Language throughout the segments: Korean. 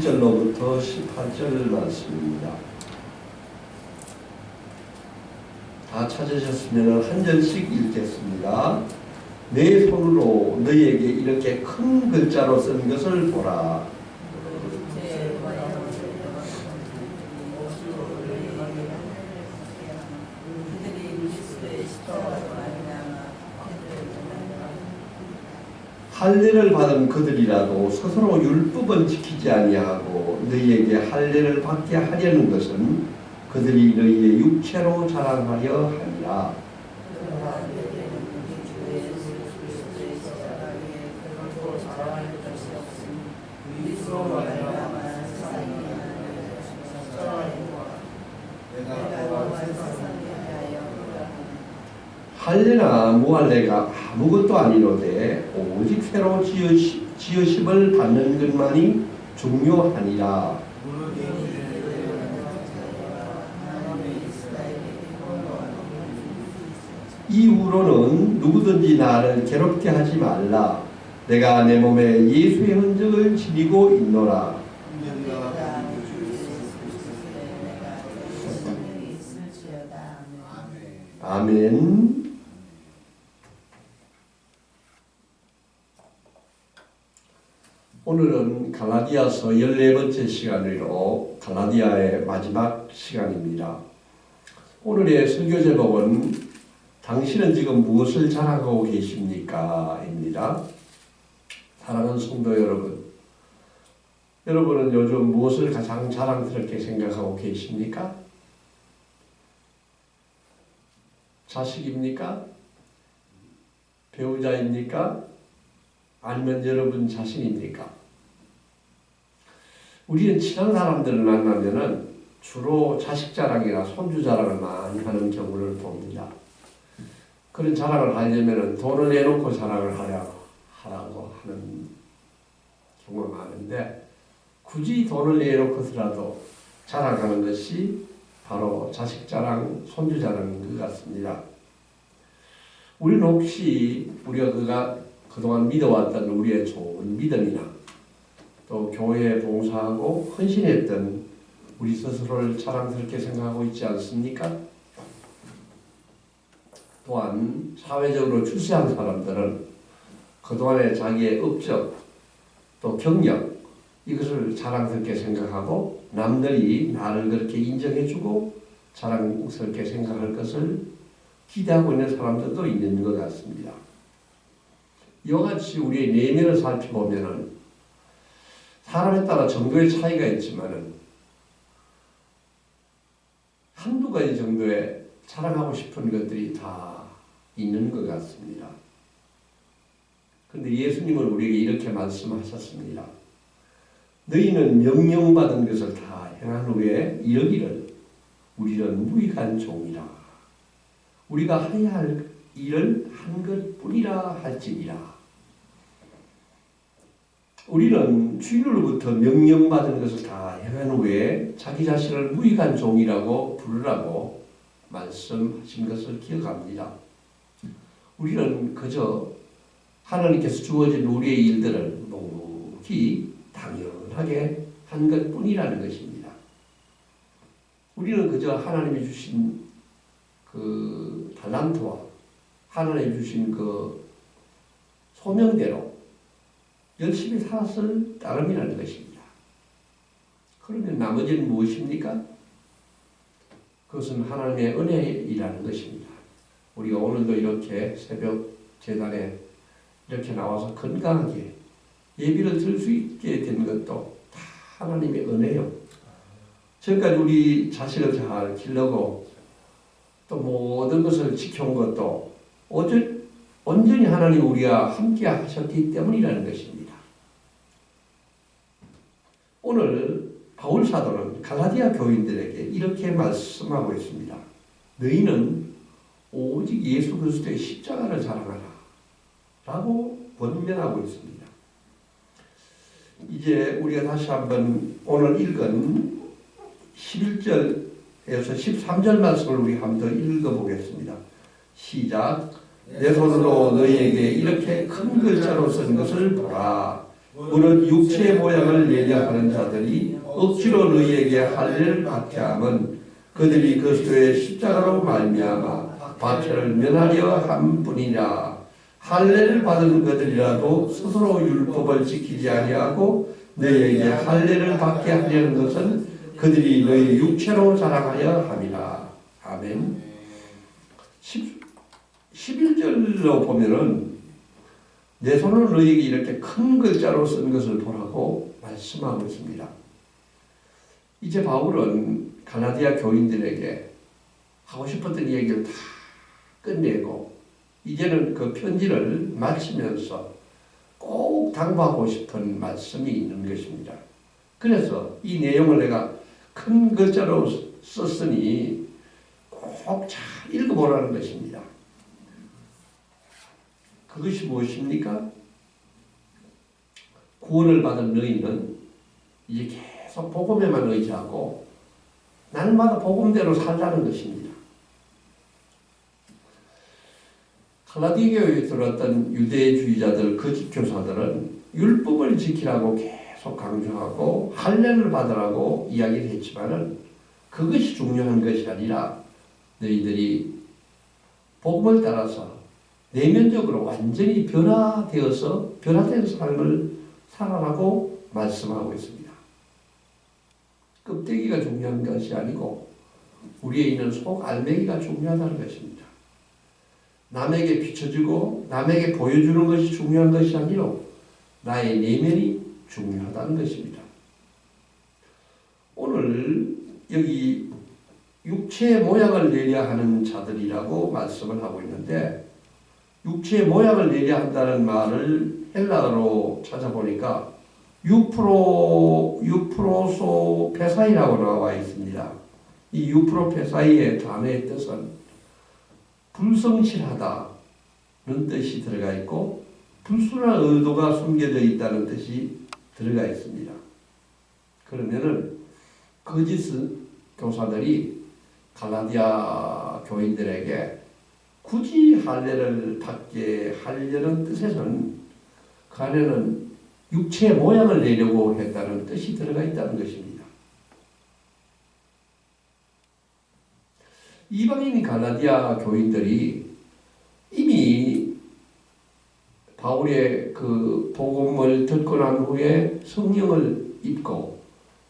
11절로부터 18절 말씀입니다. 다 찾으셨으면 한 절씩 읽겠습니다. 내 손으로 너희에게 이렇게 큰 글자로 쓴 것을 보라. 할례를 받은 그들이라도 스스로 율법은 지키지 아니하고 너희에게 할례를 받게 하려는 것은 그들이 너희의 육체로 자랑하려 하니라. 할례나 무할례가 아무것도 아니로되 오직 새로 지으시, 지으심을 받는 것만이 중요하니라. 이후로는 누구든지 나를 괴롭게 하지 말라. 내가 내 몸에 예수의 흔적을 지니고 있노라. 아멘. 오늘은 갈라디아서 14번째 시간으로 갈라디아의 마지막 시간입니다. 오늘의 설교 제목은 당신은 지금 무엇을 자랑하고 계십니까? 입니다. 사랑하는 성도 여러분, 여러분은 요즘 무엇을 가장 자랑스럽게 생각하고 계십니까? 자식입니까? 배우자입니까? 아니면 여러분 자신입니까? 우리는 친한 사람들을 만나면은 주로 자식 자랑이나 손주 자랑을 많이 하는 경우를 봅니다. 그런 자랑을 하려면은 돈을 내놓고 자랑을 하려고 하라고 하는 경우가 많은데 굳이 돈을 내놓고서라도 자랑하는 것이 바로 자식 자랑, 손주 자랑인 것 같습니다. 우리는 혹시 우리가 그가 그동안 믿어왔던 우리의 좋은 믿음이나 또 교회에 봉사하고 헌신했던 우리 스스로를 자랑스럽게 생각하고 있지 않습니까? 또한 사회적으로 출세한 사람들은 그동안의 자기의 업적 또 경력 이것을 자랑스럽게 생각하고 남들이 나를 그렇게 인정해주고 자랑스럽게 생각할 것을 기대하고 있는 사람들도 있는 것 같습니다. 이와 같이 우리의 내면을 살펴보면은 사람에 따라 정도의 차이가 있지만은 한두 가지 정도의 자랑하고 싶은 것들이 다 있는 것 같습니다. 그런데 예수님은 우리에게 이렇게 말씀하셨습니다. 너희는 명령받은 것을 다 행한 후에 이러기를 우리는 무익한 종이라. 우리가 해야 할 일을 한 것뿐이라 할지니라. 우리는 주인으로부터 명령받은 것을 다 행한 후에 자기 자신을 무익한 종이라고 부르라고 말씀하신 것을 기억합니다. 우리는 그저 하나님께서 주어진 우리의 일들을 묵묵히 당연하게 한 것뿐이라는 것입니다. 우리는 그저 하나님이 주신 그 달란트와 하나님 주신 그 소명대로 열심히 살았을 따름이라는 것입니다. 그러면 나머지는 무엇입니까? 그것은 하나님의 은혜이라는 것입니다. 우리가 오늘도 이렇게 새벽 재단에 이렇게 나와서 건강하게 예비를 들 수 있게 된 것도 다 하나님의 은혜요. 지금까지 우리 자식을 잘 길러고 또 모든 것을 지켜온 것도 온전히 하나님 우리와 함께 하셨기 때문이라는 것입니다. 오늘 바울 사도는 갈라디아 교인들에게 이렇게 말씀하고 있습니다. 너희는 오직 예수 그리스도의 십자가를 자랑하라. 라고 권면하고 있습니다. 이제 우리가 다시 한번 오늘 읽은 11절에서 13절 말씀을 우리 한번 더 읽어보겠습니다. 시작. 내 손으로 너희에게 이렇게 큰 글자로 쓴 것을 보라. 무릇 육체의 모양을 예리하는 자들이 억지로 너희에게 할례를 받게 함은 그들이 그리스도의 십자가로 말미암아 박해를 면하려 함 뿐이냐. 할례를 받은 그들이라도 스스로 율법을 지키지 아니하고 너희에게 할례를 받게 하려는 것은 그들이 너희 육체로 자랑하여 함이라. 아멘. 10, 11절로 보면은 내 손을 너희에게 이렇게 큰 글자로 쓴 것을 보라고 말씀하고 있습니다. 이제 바울은 가나디아 교인들에게 하고 싶었던 얘기를 다 끝내고 이제는 그 편지를 마치면서 꼭 당부하고 싶은 말씀이 있는 것입니다. 그래서 이 내용을 내가 큰 글자로 썼으니 꼭 잘 읽어보라는 것입니다. 그것이 무엇입니까? 구원을 받은 너희는 이제 계속 복음에만 의지하고 날마다 복음대로 살라는 것입니다. 칼라디 교회에 들어왔던 유대주의자들, 거짓 교사들은 율법을 지키라고 계속 강조하고 할례를 받으라고 이야기를 했지만은 그것이 중요한 것이 아니라 너희들이 복음을 따라서 내면적으로 완전히 변화되어서 변화된 삶을 살아라고 말씀하고 있습니다. 껍데기가 중요한 것이 아니고 우리에 있는 속 알맹이가 중요하다는 것입니다. 남에게 비춰주고 남에게 보여주는 것이 중요한 것이 아니로 나의 내면이 중요하다는 것입니다. 오늘 여기 육체의 모양을 내려 하는 자들이라고 말씀을 하고 있는데 육체의 모양을 내려 한다는 말을 헬라어로 찾아보니까 유프로 유프로소 페사이라고 나와 있습니다. 이 유프로 페사이의 단어의 뜻은 불성실하다는 뜻이 들어가 있고 불순한 의도가 숨겨져 있다는 뜻이 들어가 있습니다. 그러면은 거짓 교사들이 갈라디아 교인들에게 굳이 할례를 받게 하려는 뜻에서는 그 안에는 육체의 모양을 내려고 했다는 뜻이 들어가 있다는 것입니다. 이방인 갈라디아 교인들이 이미 바울의 그 복음을 듣고 난 후에 성령을 입고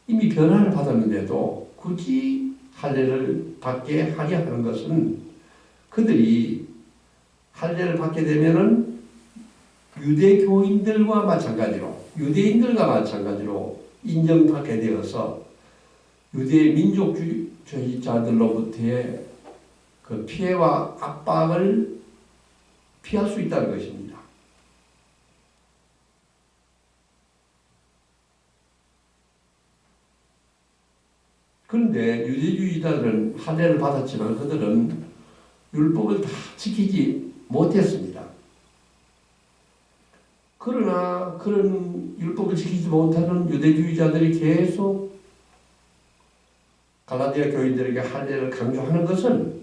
이미 변화를 받았는데도 굳이 할례를 받게 하려 하는 것은 그들이 할례를 받게 되면은 유대 교인들과 마찬가지로 유대인들과 마찬가지로 인정받게 되어서 유대 민족주의자들로부터의 그 피해와 압박을 피할 수 있다는 것입니다. 그런데 유대주의자들은 할례를 받았지만 그들은 율법을 다 지키지 못했습니다. 그러나 그런 율법을 지키지 못하는 유대주의자들이 계속 갈라디아 교인들에게 할례를 강조하는 것은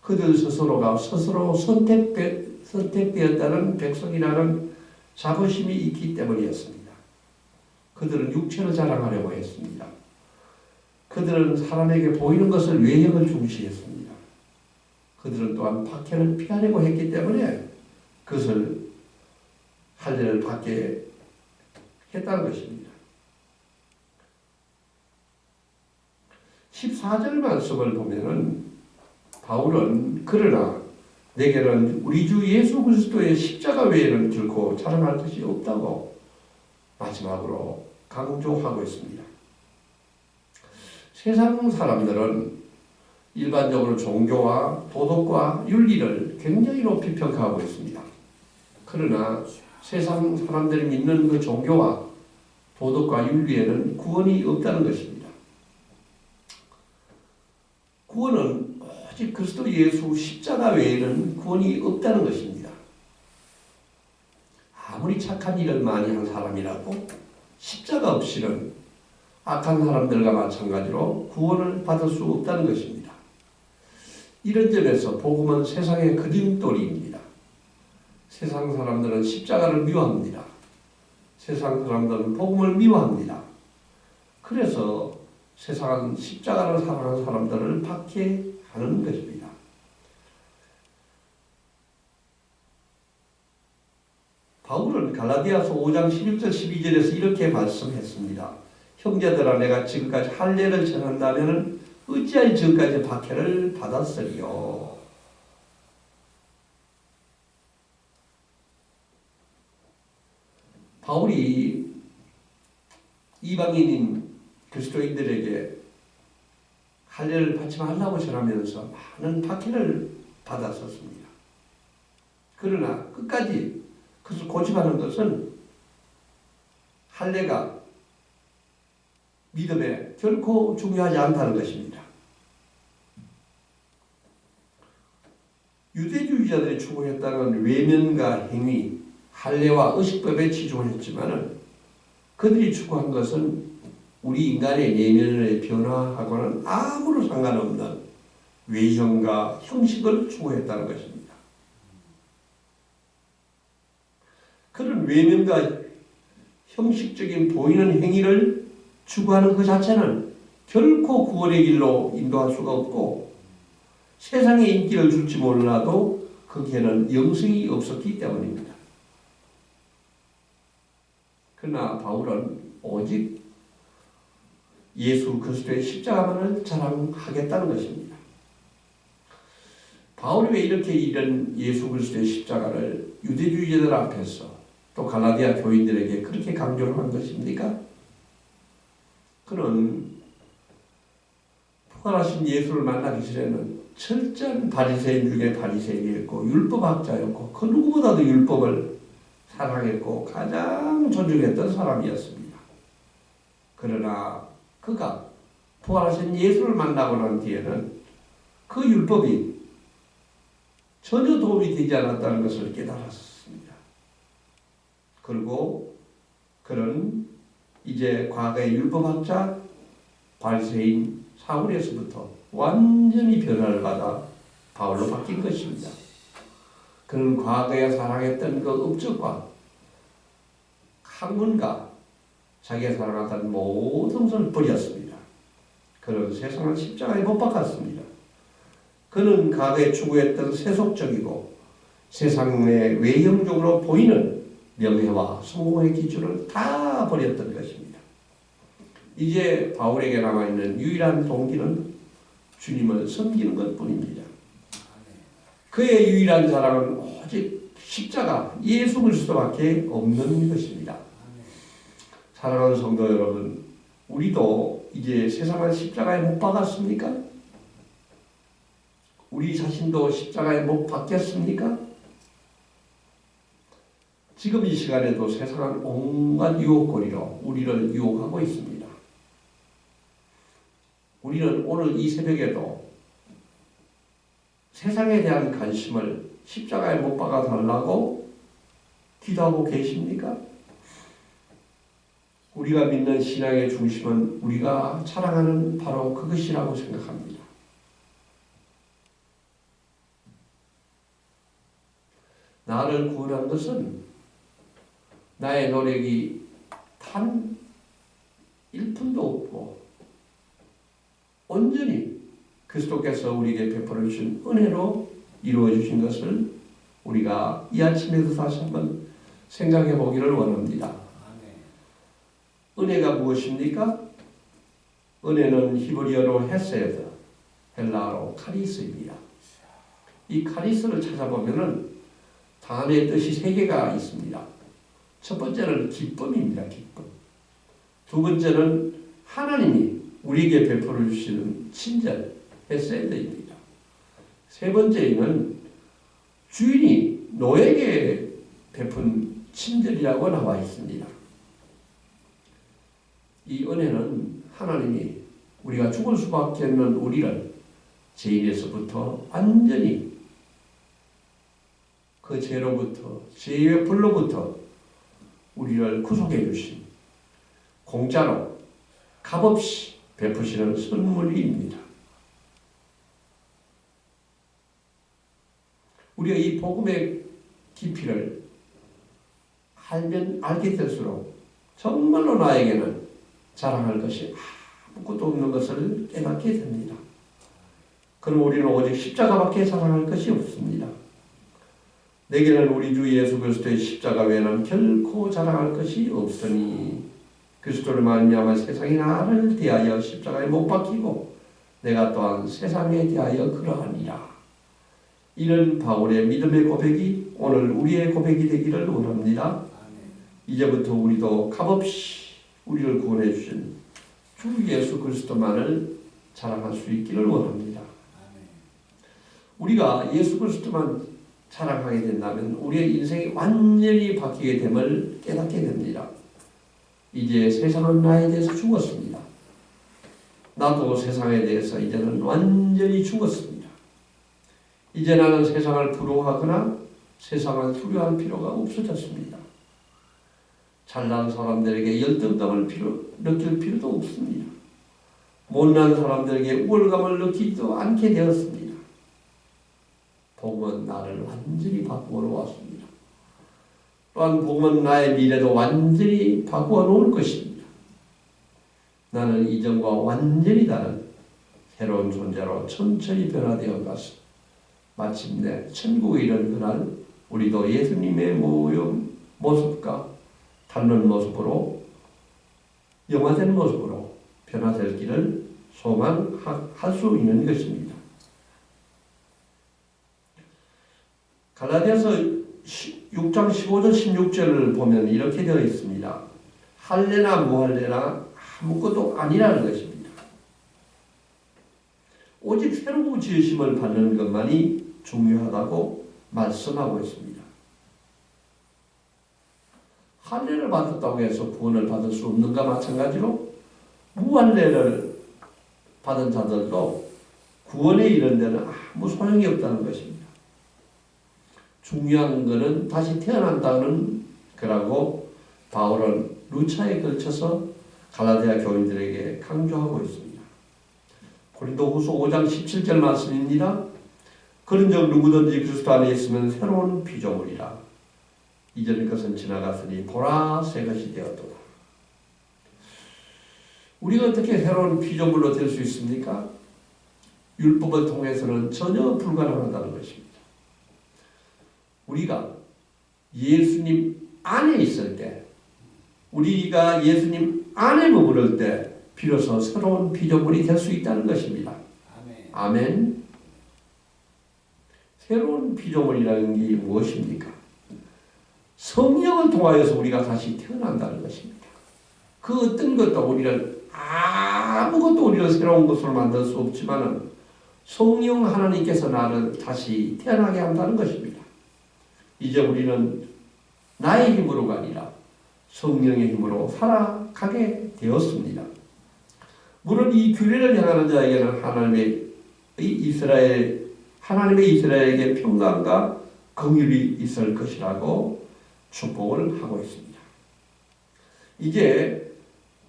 그들 스스로가 스스로 선택되, 선택되었다는 백성이라는 자부심이 있기 때문이었습니다. 그들은 육체를 자랑하려고 했습니다. 그들은 사람에게 보이는 것을 외형을 중시했습니다. 그들은 또한 박해를 피하려고 했기 때문에 그것을 할례를 받게 했다는 것입니다. 14절 말씀을 보면은 바울은 그러나 내게는 우리 주 예수 그리스도의 십자가 외에는 결코 자랑할 것이 없다고 마지막으로 강조하고 있습니다. 세상 사람들은 일반적으로 종교와 도덕과 윤리를 굉장히 높이 평가하고 있습니다. 그러나 세상 사람들이 믿는 그 종교와 도덕과 윤리에는 구원이 없다는 것입니다. 구원은 오직 그리스도 예수 십자가 외에는 구원이 없다는 것입니다. 아무리 착한 일을 많이 한 사람이라도 십자가 없이는 악한 사람들과 마찬가지로 구원을 받을 수 없다는 것입니다. 이런 점에서 복음은 세상의 그림돌이입니다. 세상 사람들은 십자가를 미워합니다. 세상 사람들은 복음을 미워합니다. 그래서 세상은 십자가를 사랑하는 사람들을 박해하는 것입니다. 바울은 갈라디아서 5장 11절 12절에서 이렇게 말씀했습니다. 형제들아 내가 지금까지 할례를 전한다면 어찌하여 지금까지 박해를 받았으리요. 바울이 이방인인 그리스도인들에게 할례를 받지 말라고 전하면서 많은 박해를 받았었습니다. 그러나 끝까지 그것을 고집하는 것은 할례가 믿음에 결코 중요하지 않다는 것입니다. 유대주의자들이 추구했다는 외면과 행위, 할례와 의식법에 치중했지만은 그들이 추구한 것은 우리 인간의 내면을 변화하고는 아무런 상관없는 외형과 형식을 추구했다는 것입니다. 그런 외면과 형식적인 보이는 행위를 추구하는 그 자체는 결코 구원의 길로 인도할 수가 없고 세상에 인기를 줄지 몰라도 거기에는 영성이 없었기 때문입니다. 그러나 바울은 오직 예수 그리스도의 십자가만을 자랑하겠다는 것입니다. 바울이 왜 이렇게 이런 예수 그리스도의 십자가를 유대주의자들 앞에서 또 갈라디아 교인들에게 그렇게 강조를 한 것입니까? 그는 부활하신 예수를 만나기 전에는 철저한 바리새인 중에 바리새인이었고 율법학자였고 그 누구보다도 율법을 사랑했고 가장 존중했던 사람이었습니다. 그러나 그가 부활하신 예수를 만나고 난 뒤에는 그 율법이 전혀 도움이 되지 않았다는 것을 깨달았습니다. 그리고 그는 이제 과거의 율법학자 바리새인 사울에서부터 완전히 변화를 받아 바울로 바뀐 것입니다. 그는 과거에 사랑했던 그 업적과 학문과 자기가 사랑하던 모든 것을 버렸습니다. 그는 세상을 십자가에 못 박았습니다. 그는 과거에 추구했던 세속적이고 세상의 외형적으로 보이는 명예와 성공의 기준을 다 버렸던 것입니다. 이제 바울에게 남아있는 유일한 동기는 주님을 섬기는 것 뿐입니다. 그의 유일한 사랑은 오직 십자가 예수 그리스도밖에 없는 것입니다. 사랑하는 성도 여러분, 우리도 이제 세상을 십자가에 못 박았습니까? 우리 자신도 십자가에 못 박혔습니까? 지금 이 시간에도 세상은 온갖 유혹거리로 우리를 유혹하고 있습니다. 우리는 오늘 이 새벽에도 세상에 대한 관심을 십자가에 못 박아 달라고 기도하고 계십니까? 우리가 믿는 신앙의 중심은 우리가 자랑하는 바로 그것이라고 생각합니다. 나를 구원한 것은 나의 노력이 단 1푼도 없고 온전히 그리스도께서 우리에게 베풀어 주신 은혜로 이루어 주신 것을 우리가 이 아침에도 다시 한번 생각해 보기를 원합니다. 은혜가 무엇입니까? 은혜는 히브리어로 헤세드, 헬라어로 카리스입니다. 이 카리스를 찾아보면은 단어의 뜻이 세 개가 있습니다. 첫 번째는 기쁨입니다. 기쁨. 두 번째는 하나님이 우리에게 베풀어 주시는 친절, 헤세드입니다. 세 번째는 주인이 노에게 베푼 친절이라고 나와 있습니다. 이 은혜는 하나님이 우리가 죽을 수밖에 없는 우리를 죄인에서부터 완전히 그 죄로부터 죄의 불로부터 우리를 구속해 주신 공짜로 값없이 베푸시는 선물입니다. 우리가 이 복음의 깊이를 알면 알게 될수록 정말로 나에게는 자랑할 것이 아무것도 없는 것을 깨닫게 됩니다. 그럼 우리는 오직 십자가밖에 자랑할 것이 없습니다. 내게는 우리 주 예수 그리스도의 십자가 외에는 결코 자랑할 것이 없으니 그리스도를 말미암아 세상이 나를 대하여 십자가에 못 박히고 내가 또한 세상에 대하여 그러하니라. 이런 바울의 믿음의 고백이 오늘 우리의 고백이 되기를 원합니다. 이제부터 우리도 값없이 우리를 구원해 주신 주 예수 그리스도만을 자랑할 수 있기를 원합니다. 우리가 예수 그리스도만 자랑하게 된다면 우리의 인생이 완전히 바뀌게 됨을 깨닫게 됩니다. 이제 세상은 나에 대해서 죽었습니다. 나도 세상에 대해서 이제는 완전히 죽었습니다. 이제 나는 세상을 부러워하거나 세상을 두려워할 필요가 없어졌습니다. 잘난 사람들에게 열등감을 필요, 느낄 필요도 없습니다. 못난 사람들에게 우월감을 느끼지도 않게 되었습니다. 복음은 나를 완전히 바꾸어 놓았습니다. 또한 복음은 나의 미래도 완전히 바꾸어 놓을 것입니다. 나는 이전과 완전히 다른 새로운 존재로 천천히 변화되어 가서 마침내 천국에 이른 그날 우리도 예수님의 모형 모습과 닮는 모습으로 영화된 모습으로 변화될 길을 소망할 수 있는 것입니다. 갈라디아서 6장 15절 16절을 보면 이렇게 되어 있습니다. 할례나 무할례나 아무것도 아니라는 것입니다. 오직 새로운 지으심을 받는 것만이 중요하다고 말씀하고 있습니다. 할례를 받았다고 해서 구원을 받을 수 없는가 마찬가지로 무할례를 받은 자들도 구원에 이른 데는 아무 소용이 없다는 것입니다. 중요한 것은 다시 태어난다는 거라고 바울은 루차에 걸쳐서 갈라디아 교인들에게 강조하고 있습니다. 고린도후서 5장 17절 말씀입니다. 그런즉 누구든지 그리스도 안에 있으면 새로운 피조물이라 이전 것은 지나갔으니 보라 새 것이 되었도다. 우리가 어떻게 새로운 피조물로 될 수 있습니까? 율법을 통해서는 전혀 불가능하다는 것입니다. 우리가 예수님 안에 있을 때, 우리가 예수님 안에 머무를 때, 비로소 새로운 피조물이 될 수 있다는 것입니다. 아멘. 아멘. 새로운 피조물이라는 게 무엇입니까? 성령을 통하여서 우리가 다시 태어난다는 것입니다. 그 어떤 것도 우리는 아무것도 우리를 새로운 것으로 만들 수 없지만은 성령 하나님께서 나를 다시 태어나게 한다는 것입니다. 이제 우리는 나의 힘으로가 아니라 성령의 힘으로 살아가게 되었습니다. 물론 이 규례를 향하는 자에게는 하나님의 이스라엘 하나님의 이스라엘에게 평강과 긍휼이 있을 것이라고 축복을 하고 있습니다. 이제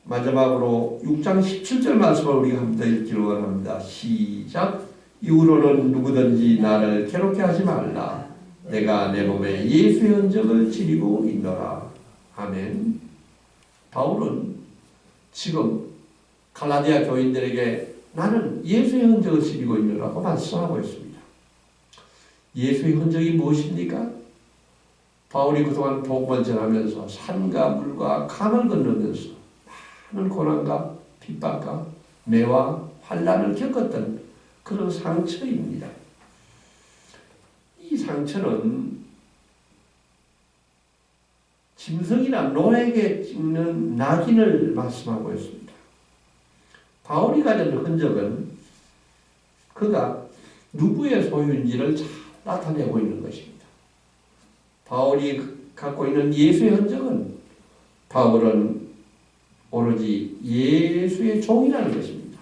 마지막으로 6장 17절 말씀을 우리가 한번 읽기를 원합니다. 시작. 이후로는 누구든지 나를 괴롭게 하지 말라. 내가 내 몸에 예수의 흔적을 지니고 있노라. 아멘. 바울은 지금 갈라디아 교인들에게 나는 예수의 흔적을 지니고 있노라고 말씀하고 있습니다. 예수의 흔적이 무엇입니까? 바울이 그동안 복음을 전하면서 산과 물과 강을 건너면서 많은 고난과 핍박과 매와 환란을 겪었던 그런 상처입니다. 이 상처는 짐승이나 노에게 찍는 낙인을 말씀하고 있습니다. 바울이 가진 흔적은 그가 누구의 소유인지를 잘 나타내고 있는 것입니다. 바울이 갖고 있는 예수의 흔적은 바울은 오로지 예수의 종이라는 것입니다.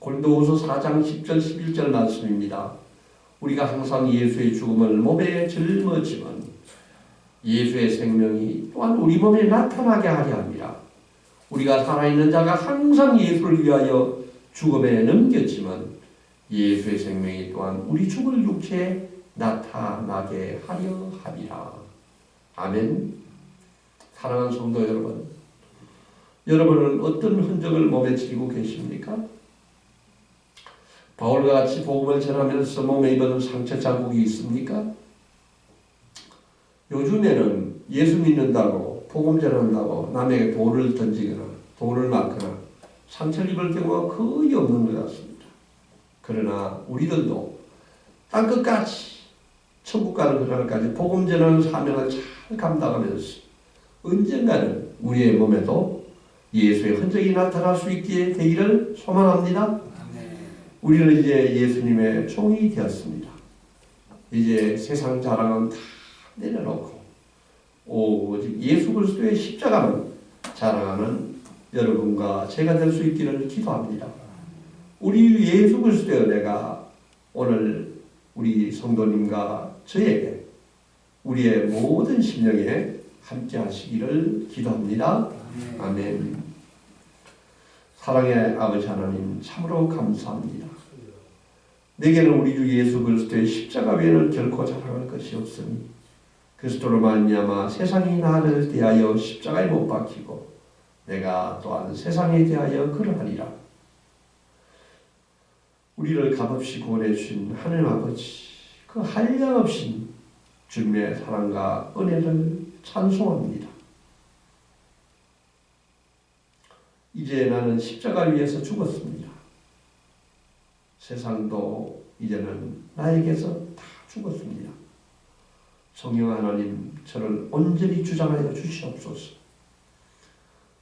골도후서 4장 10절 11절 말씀입니다. 우리가 항상 예수의 죽음을 몸에 짊어지면 예수의 생명이 또한 우리 몸에 나타나게 하려 합니다. 우리가 살아있는 자가 항상 예수를 위하여 죽음에 넘겼지만 예수의 생명이 또한 우리 죽을 육체에 나타나게 하려 함이라. 아멘. 사랑하는 성도 여러분, 여러분은 어떤 흔적을 몸에 지니고 계십니까? 바울과 같이 복음을 전하면서 몸에 입은 상처 자국이 있습니까? 요즘에는 예수 믿는다고 복음 전한다고 남에게 돌을 던지거나 돌을 맞거나 상처를 입을 경우가 거의 없는 것 같습니다. 그러나 우리들도 땅끝까지 천국 가는 그날까지 복음 전하는 사명을 잘 감당하면서 언젠가는 우리의 몸에도 예수의 흔적이 나타날 수 있게 되기를 소망합니다. 우리는 이제 예수님의 종이 되었습니다. 이제 세상 자랑은 다 내려놓고 오직 예수 그리스도의 십자가만 자랑하는 여러분과 제가 될 수 있기를 기도합니다. 우리 예수 그리스도의 은혜가 오늘 우리 성도님과 저에게 우리의 모든 심령에 함께 하시기를 기도합니다. 아멘. 사랑의 아버지 하나님 참으로 감사합니다. 내게는 우리 주 예수 그리스도의 십자가 외에는 결코 자랑할 것이 없으니 그리스도로 말미암아 세상이 나를 대하여 십자가에 못 박히고 내가 또한 세상에 대하여 그러하리라. 우리를 값없이 구원해 주신 하나님 아버지 그 한량없인 주님의 사랑과 은혜를 찬송합니다. 이제 나는 십자가 위에서 죽었습니다. 세상도 이제는 나에게서 다 죽었습니다. 성령 하나님 저를 온전히 주장하여 주시옵소서.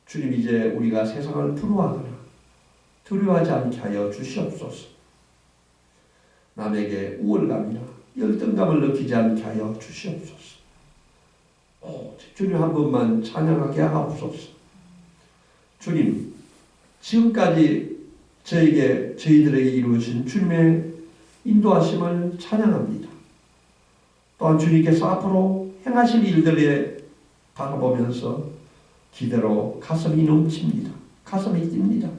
주님 이제 우리가 세상을 두려워하거나 두려워하지 않게 하여 주시옵소서. 남에게 우월감이나 열등감을 느끼지 않게 하여 주시옵소서. 오, 주님 한 번만 찬양하게 하옵소서. 주님, 지금까지 저에게 저희들에게 이루어진 주님의 인도하심을 찬양합니다. 또한 주님께서 앞으로 행하실 일들에 바라보면서 기대로 가슴이 넘칩니다. 가슴이 뜁니다.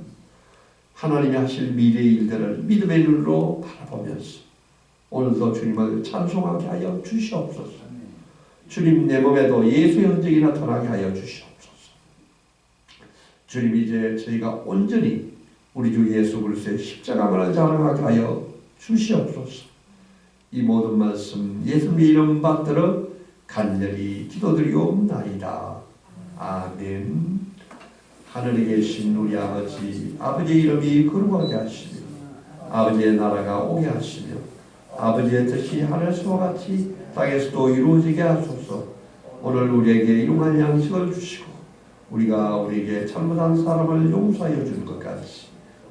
하나님이 하실 미래의 일들을 믿음의 눈으로 바라보면서 오늘도 주님을 찬송하게 하여 주시옵소서. 주님 내 몸에도 예수의 흔적이 나타나게 하여 주시옵소서. 주님 이제 저희가 온전히 우리 주 예수 그리스도의 십자가만을 자랑하게 하여 주시옵소서. 이 모든 말씀 예수님의 이름 받들어 간절히 기도드리옵나이다. 아멘. 하늘에 계신 우리 아버지, 아버지의 이름이 거룩하게 하시며, 아버지의 나라가 오게 하시며, 아버지의 뜻이 하늘에서와 같이 땅에서도 이루어지게 하소서. 오늘 우리에게 일용할 양식을 주시고, 우리가 우리에게 잘못한 사람을 용서하여 주는 것 같이,